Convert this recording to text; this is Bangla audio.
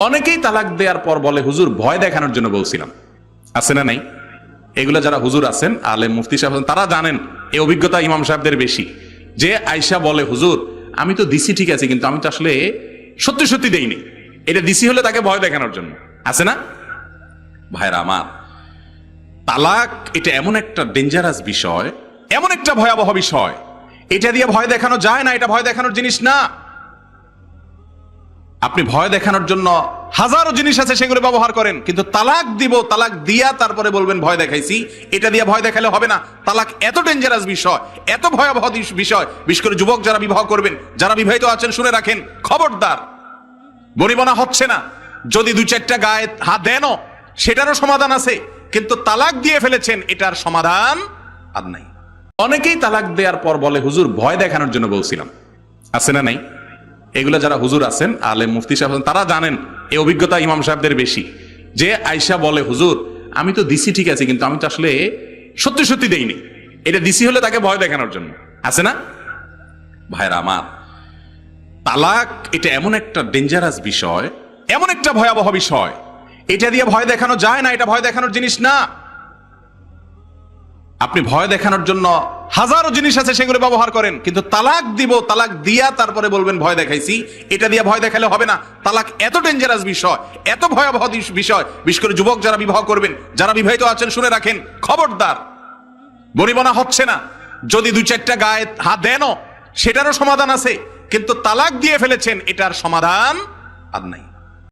অনেকেই তালাক দেওয়ার পর বলে, হুজুর, ভয় দেখানোর জন্য বলছিলাম। আছে না নাই? এগুলা যারা হুজুর আছেন আলে মুফতি সাহেব তারা জানেন, এই অভিজ্ঞতা ইমাম সাহেবদের বেশি। যে আয়সা বলে, হুজুর, আমি তো দিছি ঠিক আছে, কিন্তু আমি তো আসলে সত্যি সত্যি দেইনি। এটা দিছি হলে তাকে ভয় দেখানোর জন্য। আছে না? ভাইরা আমার, তালাক এটা এমন একটা ডেঞ্জারাস বিষয়, এমন একটা ভয়াবহ বিষয়। এটা দিয়ে ভয় দেখানো যায় না, এটা ভয় দেখানোর জিনিস না। আপনি ভয় দেখানোর জন্য হাজারো জিনিস আছে সেগুলো ব্যবহার করেন, কিন্তু তালাক দিব, তালাক দিয়া তারপরে বলবেন, ভয় দেখাইছি। এটা দিয়ে ভয় দেখালে হবে না। তালাক এত ডেঞ্জারাস বিষয়, এত ভয়াবহ বিষয়, বিশেষ করে যুবক যারা বিবাহ করবেন, যারা বিবাহিত আছেন, শুনে রাখেন, খবরদার। বনিবনা হচ্ছে না। যদি দু চারটা গায়ে হাত দেনও, সেটারও সমাধান আছে, কিন্তু তালাক দিয়ে ফেলেছেন, এটার সমাধান আর নাই। অনেকেই তালাক দেওয়ার পর বলে, হুজুর, ভয় দেখানোর জন্য বলছিলাম। আছে না নাই? এগুলা যারা হুজুর আছেন আলে মুফতি সাহেব আছেন, তারা জানেন এই অভিজ্ঞতা ইমাম সাহেবদের বেশি। যে আয়সা বলে হুজুর আমি তো দিছি ঠিক আছে কিন্তু আমি তো আসলে সত্যি সত্যি দেইনি। এটা দিছি হলে তাকে ভয় দেখানোর জন্য। আছে না? ভাইরা আমার তালাক এটা এমন একটা ডেঞ্জারাস বিষয় এমন একটা ভয়াবহ বিষয়। এটা দিয়ে ভয় দেখানো যায় না এটা ভয় দেখানোর জিনিস না। আপনি ভয় দেখানোর জন্য হাজারো জিনিস আছে সেগুলো ব্যবহার করেন, কিন্তু তালাক দিব, তালাক দিয়া তারপরে বলবেন, ভয় দেখাইছি। এটা দিয়ে ভয় দেখালে হবে না। তালাক এত ডেঞ্জারাস বিষয়, এত ভয়াবহ বিষয়, বিশেষ করে যুবক যারা বিবাহ করবেন, যারা বিবাহিত আছেন, শুনে রাখেন, খবরদার। বনিবনা হচ্ছে না। যদি দু চারটা গায়ে হাত দেনও, সেটারও সমাধান আছে, কিন্তু তালাক দিয়ে ফেলেছেন, এটার সমাধান আর নাই।